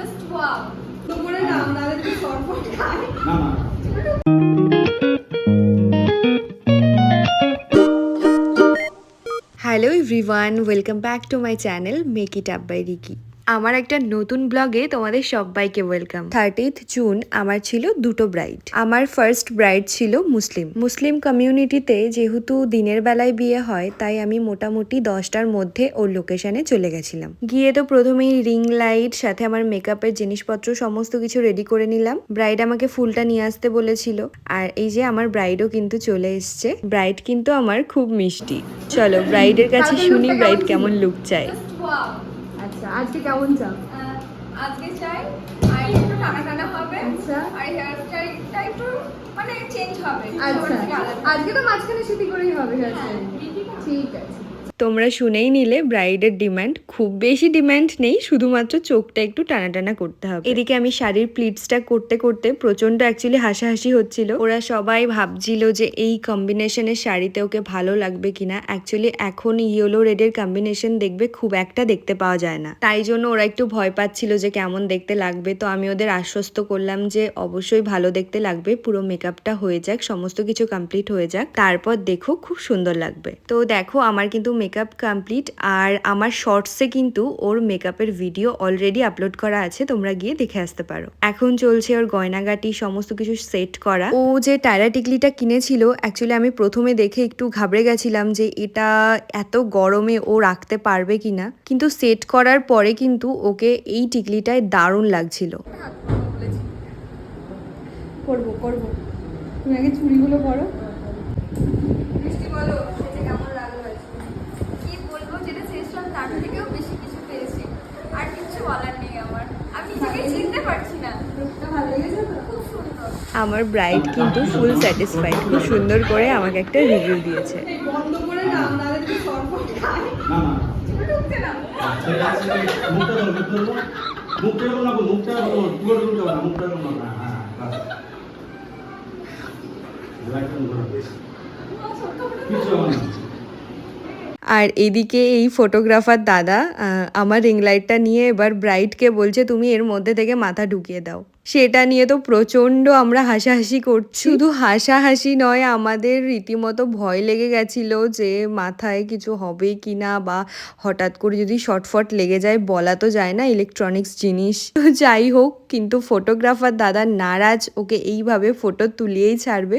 Just wow নাম না তো শরবত খাই না না hello everyone welcome back to my channel make it up by Ricky আমার একটা নতুন ব্লগে তোমাদের সবাইকে ওয়েলকাম থার্টিথ জুন আমার ছিল দুটো ব্রাইড আমার ফার্স্ট ব্রাইড ছিল মুসলিম। মুসলিম কমিউনিটিতে যেহেতু দিনের বেলায় বিয়ে হয়, তাই আমি মোটামুটি দশটার মধ্যে ওর লোকেশনে চলে গেছিলাম। গিয়ে তো প্রথমেই রিং লাইট সাথে আমার মেকআপের জিনিসপত্র সমস্ত কিছু রেডি করে নিলাম। ব্রাইড আমাকে ফুলটা নিয়ে আসতে বলেছিল। আর এই যে আমার ব্রাইডও কিন্তু চলে এসছে। ব্রাইড কিন্তু আমার খুব মিষ্টি। চলো ব্রাইডের কাছে শুনি ব্রাইড কেমন লুক চায়। আচ্ছা আজকে কেমন চাও আজকে চাই আর একটু টানা টানা হবে আচ্ছা। আর হেয়ার স্টাইলটা একটু মানে চেঞ্জ হবে আচ্ছা। আজকে তো মাঝখানে সিটি করেই হবে আচ্ছা ঠিক আছে তোমরা শুনেই নিলে ব্রাইডের ডিমান্ড। খুব বেশি ডিমান্ড নেই, শুধুমাত্র চোখটা একটু টানা টানা করতে হবে। এদিকে আমি শাড়ির প্লিটসটা করতে করতে প্রচণ্ড অ্যাকচুয়ালি হাসাহাসি হচ্ছিল। ওরা সবাই ভাবছিল যে এই কম্বিনেশনের শাড়িতে ওকে ভালো লাগবে কিনা। অ্যাকচুয়ালি এখন ইয়েলো রেডের কম্বিনেশন দেখবে খুব একটা দেখতে পাওয়া যায় না। তাই জন্য ওরা একটু ভয় পাচ্ছিল যে কেমন দেখতে লাগবে। তো আমি ওদের আশ্বস্ত করলাম যে অবশ্যই ভালো দেখতে লাগবে। পুরো মেকআপটা হয়ে যাক, সমস্ত কিছু কমপ্লিট হয়ে যাক। তারপর দেখো খুব সুন্দর লাগবে। তো দেখো আমার কিন্তু মেকআপ কমপ্লিট আর আমার শর্টসে কিন্তু ওর মেকআপের ভিডিও অলরেডি আপলোড করা আছে তোমরা গিয়ে দেখে আসতে পারো। এখন চলছে ওর গয়নাগাটি সমস্ত কিছু সেট করা। ও যে টায়রা টিকলিটা কিনেছিল অ্যাকচুয়ালি আমি প্রথমে দেখে একটু ঘাবড়ে গেছিলাম যে এটা এত গরমে ও রাখতে পারবে কিনা। কিন্তু সেট করার পরে কিন্তু ওকে এই টিকলিটায় দারুণ লাগছিল। করব করব। তুমি আগে চুড়িগুলো পরো বৃষ্টি বলো সেটা কেমন লাগল আজকে? কি বলব যেটা চেয়েছিলাম তার থেকেও বেশি কিছু পেয়েছি আর কিছু বলার নেই আমার আমি নিজেকে চিনতে পারছি না লুকটা ভালো লেগেছে তো খুব সুন্দর আমার ব্রাইড কিন্তু ফুল স্যাটিসফাইড খুব সুন্দর করে আমাকে একটা রিভিউ দিয়েছে। আর এদিকে এই ফটোগ্রাফার দাদা আমার রিং লাইটটা নিয়ে এবার ব্রাইডকে বলছে, তুমি এর মধ্যে থেকে মাথা ঢুকিয়ে দাও। সেটা নিয়ে তো প্রচণ্ড আমরা হাসাহাসি করছি। শুধু হাসাহাসি নয় আমাদের রীতিমতো ভয় লেগে গেছিল যে মাথায় কিছু হবে কি না বা হঠাৎ করে যদি শর্টফট লেগে যায় বলা তো যায় না ইলেকট্রনিক্স জিনিস। তো যাই হোক কিন্তু ফটোগ্রাফার দাদা নারাজ ওকে এইভাবে ফটো তুলিয়েই ছাড়বে।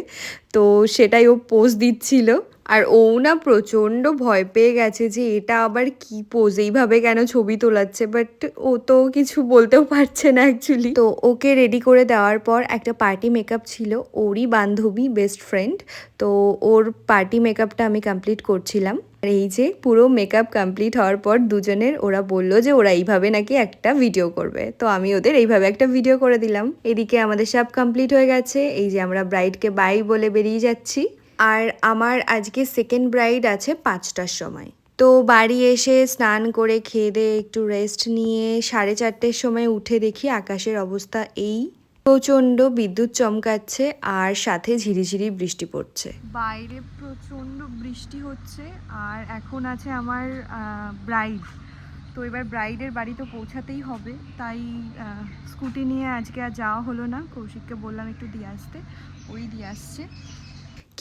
তো সেটাই ও পোজ দিচ্ছিল। আর ও না প্রচণ্ড ভয় পেয়ে গেছে যে এটা আবার কি পোজ এইভাবে কেন ছবি তোলাচ্ছে? বাট ও তো কিছু বলতেও পারছে না অ্যাকচুয়ালি তো ওকে রেডি করে দেওয়ার পর একটা পার্টি মেকআপ ছিল ওরই বান্ধবী বেস্ট ফ্রেন্ড তো ওর পার্টি মেকআপটা আমি কমপ্লিট করছিলাম। আর এই যে পুরো মেকআপ কমপ্লিট হওয়ার পর দুজনের ওরা বলল যে ওরা এইভাবে নাকি একটা ভিডিও করবে। তো আমি ওদের এইভাবে একটা ভিডিও করে দিলাম। এদিকে আমাদের সব কমপ্লিট হয়ে গেছে। এই যে আমরা ব্রাইডকে বাই বলে বেরিয়ে যাচ্ছি। আর আমার আজকে সেকেন্ড ব্রাইড আছে পাঁচটার সময়। তো বাড়ি এসে স্নান করে খেয়ে দিয়ে একটু রেস্ট নিয়ে সাড়ে চারটের সময় উঠে দেখি আকাশের অবস্থা এই। প্রচণ্ড বিদ্যুৎ চমকাচ্ছে আর সাথে ঝিরিঝিরি বৃষ্টি পড়ছে। বাইরে প্রচণ্ড বৃষ্টি হচ্ছে আর এখন আছে আমার ব্রাইড তো এবার ব্রাইডের বাড়ি তো পৌঁছাতেই হবে, তাই স্কুটি নিয়ে আজকে আর যাওয়া হলো না। কৌশিককে বললাম একটু দিয়ে আসতে, ওই দিয়ে আসছে।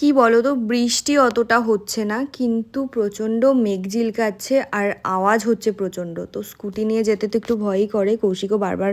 কি বলো তো বৃষ্টি অতটা হচ্ছে না, কিন্তু প্রচণ্ড মেঘ ঝিলকাচ্ছে আর আওয়াজ হচ্ছে প্রচণ্ড। তো স্কুটি নিয়ে যেতে তো একটু ভয়ই করে। কৌশিকও বারবার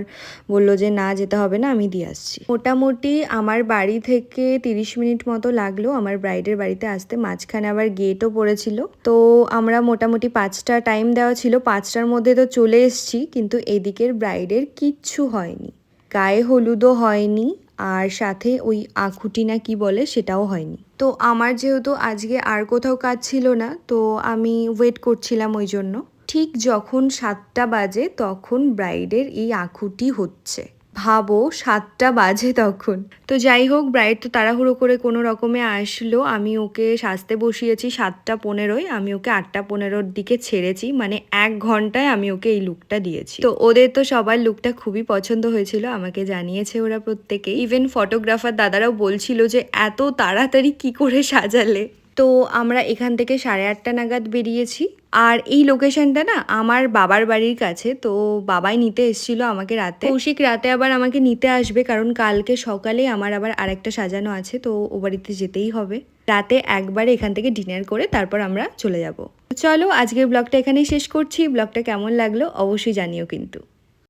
বলল যে, না, যেতে হবে না, আমি দিয়ে আসছি। মোটামুটি আমার বাড়ি থেকে তিরিশ মিনিট মতো লাগল আমার ব্রাইডের বাড়িতে আসতে। মাঝখানে আবার গেটও পড়েছিল। তো আমরা মোটামুটি পাঁচটা টাইম দেওয়া ছিল। পাঁচটার মধ্যে তো চলে এসছি, কিন্তু এদিকের ব্রাইডের কিচ্ছু হয়নি। গায়ে হলুদও হয়নি। আর সাথে ওই আখুটি না কি বলে সেটাও হয়নি। তো আমার যেহেতু আজকে আর কোথাও কাজ ছিল না, তো আমি ওয়েট করছিলাম ওই জন্য। ঠিক যখন সাতটা বাজে তখন ব্রাইডের এই আখুটি হচ্ছে। ভাবো, সাতটা বাজে তখন। তো যাই হোক ব্রাইড তো তাড়াহুড়ো করে কোনো রকমে আসলো। আমি ওকে সাজতে বসিয়েছি সাতটা পনেরোয়। আমি ওকে আটটা পনেরোর দিকে ছেড়েছি। মানে এক ঘন্টায় আমি ওকে এই লুকটা দিয়েছি। তো ওদের তো সবার লুকটা খুবই পছন্দ হয়েছিল। আমাকে জানিয়েছে ওরা প্রত্যেকে ইভেন ফটোগ্রাফার দাদারাও বলছিল যে, এত তাড়াতাড়ি কি করে সাজালে? তো আমরা এখান থেকে সাড়ে আটটা নাগাদ বেরিয়েছি। আর এই লোকেশনটা না আমার বাবার বাড়ির কাছে, তো বাবাই নিতে এসেছিল আমাকে রাতে। কৌশিক রাতে আবার আমাকে নিতে আসবে কারণ কালকে সকালে আমার আবার আরেকটা সাজানো আছে, তো ও বাড়িতে যেতেই হবে। রাতে একবারে এখান থেকে ডিনার করে তারপর আমরা চলে যাব। চলো আজকের ব্লগটা এখানেই শেষ করছি। ব্লগটা কেমন লাগল অবশ্যই জানিও কিন্তু।